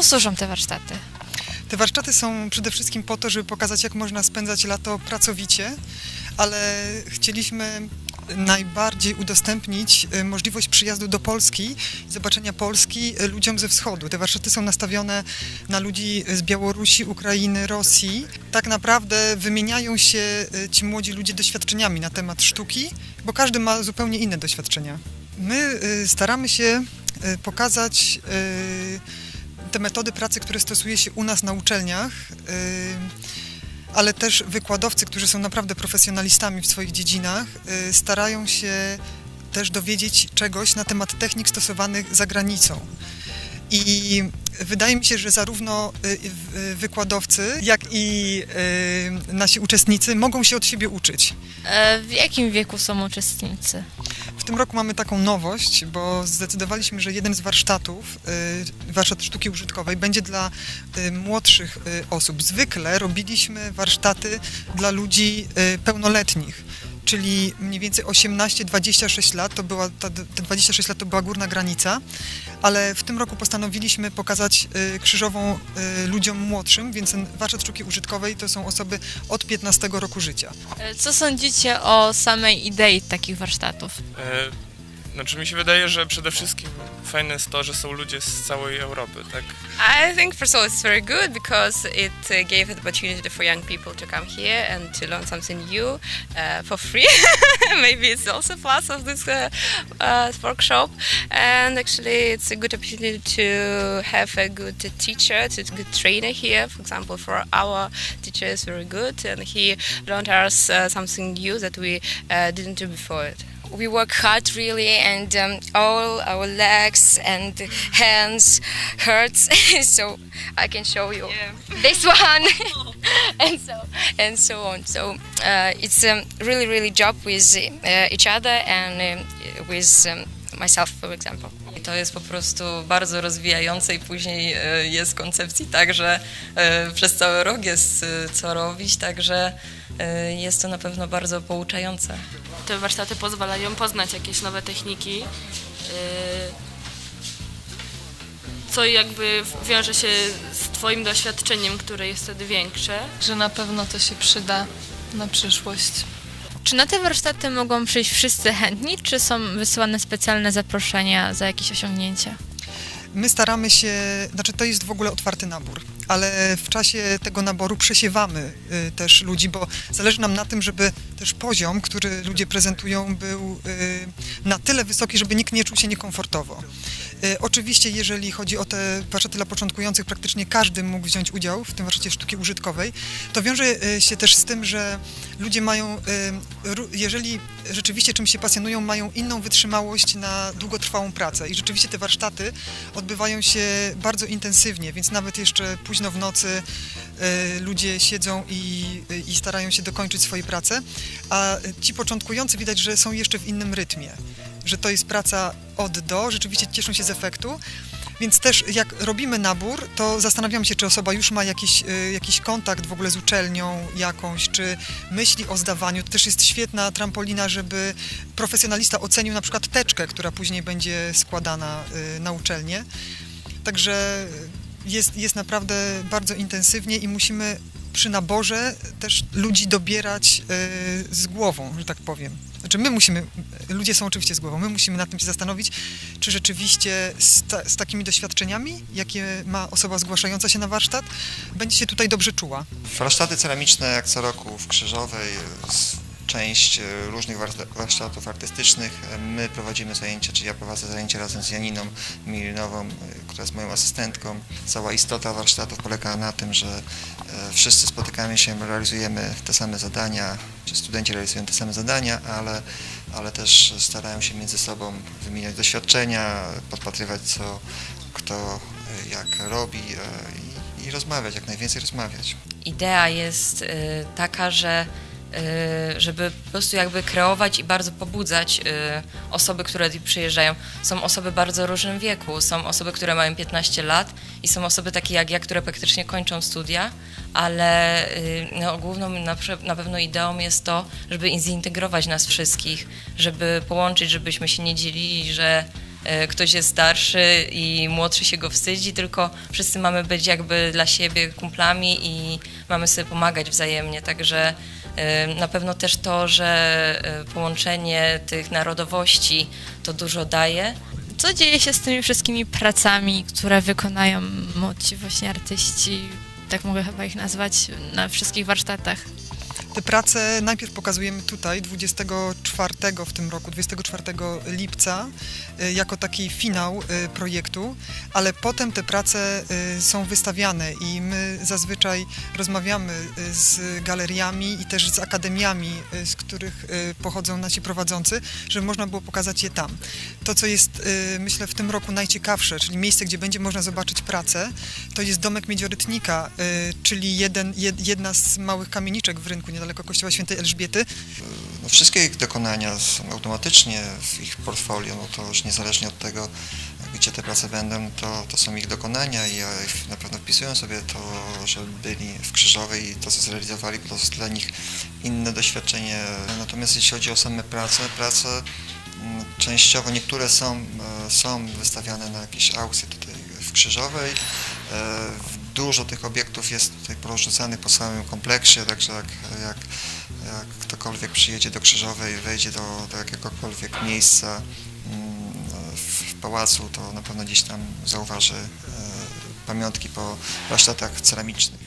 Czemu służą te warsztaty? Te warsztaty są przede wszystkim po to, żeby pokazać, jak można spędzać lato pracowicie, ale chcieliśmy najbardziej udostępnić y, możliwość przyjazdu do Polski zobaczenia Polski y, ludziom ze wschodu. Te warsztaty są nastawione na ludzi z Białorusi, Ukrainy, Rosji. Tak naprawdę wymieniają się y, ci młodzi ludzie doświadczeniami na temat sztuki, bo każdy ma zupełnie inne doświadczenia. My staramy się pokazać te metody pracy, które stosuje się u nas na uczelniach, ale też wykładowcy, którzy są naprawdę profesjonalistami w swoich dziedzinach, y, starają się też dowiedzieć czegoś na temat technik stosowanych za granicą. I wydaje mi się, że zarówno y, y, wykładowcy, jak i y, nasi uczestnicy mogą się od siebie uczyć. E, W jakim wieku są uczestnicy? W tym roku mamy taką nowość, bo zdecydowaliśmy, że jeden z warsztatów, warsztat sztuki użytkowej, będzie dla młodszych osób. Zwykle robiliśmy warsztaty dla ludzi pełnoletnich, czyli mniej więcej 18-26 lat, to była, ta, te 26 lat to była górna granica, ale w tym roku postanowiliśmy pokazać y, krzyżową y, ludziom młodszym, więc ten warsztat sztuki użytkowej to są osoby od 15 roku życia. E, Co sądzicie o samej idei takich warsztatów? E, Znaczy mi się wydaje, że przede wszystkim fajne jest to, że są ludzie z całej Europy, tak? I think first of all it's very good because it uh, gave an opportunity for young people to come here and to learn something new uh, for free. Maybe it's also plus of this uh, uh, workshop. And actually, it's a good opportunity to have a good teacher, to a good trainer here. For example, for our teacher is very good, and he learned us uh, something new that we uh, didn't do before it. We work hard really and um, all our legs and hands hurts. So i can show you this one. And so and so on. So uh, it's a um, really really job with uh, each other and um, with um, myself for example. I to jest po prostu bardzo rozwijające i później e, jest koncepcji tak, że e, przez cały rok jest e, co robić, także jest to na pewno bardzo pouczające. te warsztaty pozwalają poznać jakieś nowe techniki, yy, co jakby wiąże się z Twoim doświadczeniem, które jest wtedy większe. że na pewno to się przyda na przyszłość. Czy na te warsztaty mogą przyjść wszyscy chętni, czy są wysyłane specjalne zaproszenia za jakieś osiągnięcia? My staramy się, znaczy to jest w ogóle otwarty nabór, ale w czasie tego naboru przesiewamy y, też ludzi, bo zależy nam na tym, żeby też poziom, który ludzie prezentują, był y, na tyle wysoki, żeby nikt nie czuł się niekomfortowo. Y, Oczywiście, jeżeli chodzi o te warsztaty dla początkujących, praktycznie każdy mógł wziąć udział w tym warsztacie sztuki użytkowej. To wiąże y, się też z tym, że ludzie mają, ru- jeżeli rzeczywiście czymś się pasjonują, mają inną wytrzymałość na długotrwałą pracę. I rzeczywiście te warsztaty odbywają się bardzo intensywnie, więc nawet jeszcze późno w nocy ludzie siedzą i, i starają się dokończyć swoje prace, a ci początkujący widać, że są jeszcze w innym rytmie, że to jest praca od do, rzeczywiście cieszą się z efektu. Więc też jak robimy nabór, to zastanawiamy się, czy osoba już ma jakiś, y, jakiś kontakt w ogóle z uczelnią jakąś, czy myśli o zdawaniu. To też jest świetna trampolina, żeby profesjonalista ocenił na przykład teczkę, która później będzie składana y, na uczelnię. Także jest, jest naprawdę bardzo intensywnie i musimy przy naborze też ludzi dobierać y, z głową, że tak powiem. Znaczy my musimy, ludzie są oczywiście z głową, my musimy nad tym się zastanowić, czy rzeczywiście z, ta, z takimi doświadczeniami, jakie ma osoba zgłaszająca się na warsztat, będzie się tutaj dobrze czuła. Warsztaty ceramiczne jak co roku w Krzyżowej, część e, różnych warszta- warsztatów artystycznych. E, My prowadzimy zajęcia, czy ja prowadzę zajęcia razem z Janiną Milinową, która jest moją asystentką. Cała istota warsztatów polega na tym, że e, wszyscy spotykamy się, realizujemy te same zadania, czy studenci realizują te same zadania, ale, ale też starają się między sobą wymieniać doświadczenia, podpatrywać co kto e, jak robi e, i, i rozmawiać, jak najwięcej rozmawiać. Idea jest taka, że żeby po prostu jakby kreować i bardzo pobudzać y, osoby, które przyjeżdżają. Są osoby bardzo różnym wieku, są osoby, które mają 15 lat i są osoby takie jak ja, które praktycznie kończą studia, ale y, no, główną na, na pewno ideą jest to, żeby zintegrować nas wszystkich, żeby połączyć, żebyśmy się nie dzielili, że e, ktoś jest starszy i młodszy się go wstydzi, tylko wszyscy mamy być jakby dla siebie kumplami i mamy sobie pomagać wzajemnie. Także na pewno też to, że e, połączenie tych narodowości to dużo daje. Co dzieje się z tymi wszystkimi pracami, które wykonają młodzi właśnie artyści, tak mogę chyba ich nazwać, na wszystkich warsztatach? Te prace najpierw pokazujemy tutaj 24 w tym roku, 24 lipca, y, jako taki finał y, projektu, ale potem te prace y, są wystawiane i my zazwyczaj rozmawiamy z galeriami i też z akademiami, z których pochodzą nasi prowadzący, żeby można było pokazać je tam. To, co jest myślę w tym roku najciekawsze, czyli miejsce, gdzie będzie można zobaczyć pracę, to jest Domek Miedziorytnika, czyli jeden, jed, jedna z małych kamieniczek w rynku niedaleko kościoła świętej Elżbiety. No, wszystkie ich dokonania są automatycznie w ich portfolio, no to już niezależnie od tego, gdzie te prace będą, to, to są ich dokonania i ja na pewno wpisują sobie to, że byli w Krzyżowej i to, co zrealizowali, to jest dla nich inne doświadczenie. Natomiast jeśli chodzi o same prace, prace mm, częściowo niektóre są, e, są wystawiane na jakieś aukcje tutaj w Krzyżowej. E, dużo tych obiektów jest tutaj porozrzucanych po całym kompleksie, także jak, jak, jak ktokolwiek przyjedzie do Krzyżowej, wejdzie do, do jakiegokolwiek miejsca mm, w pałacu, to na pewno gdzieś tam zauważy e, pamiątki po warsztatach ceramicznych.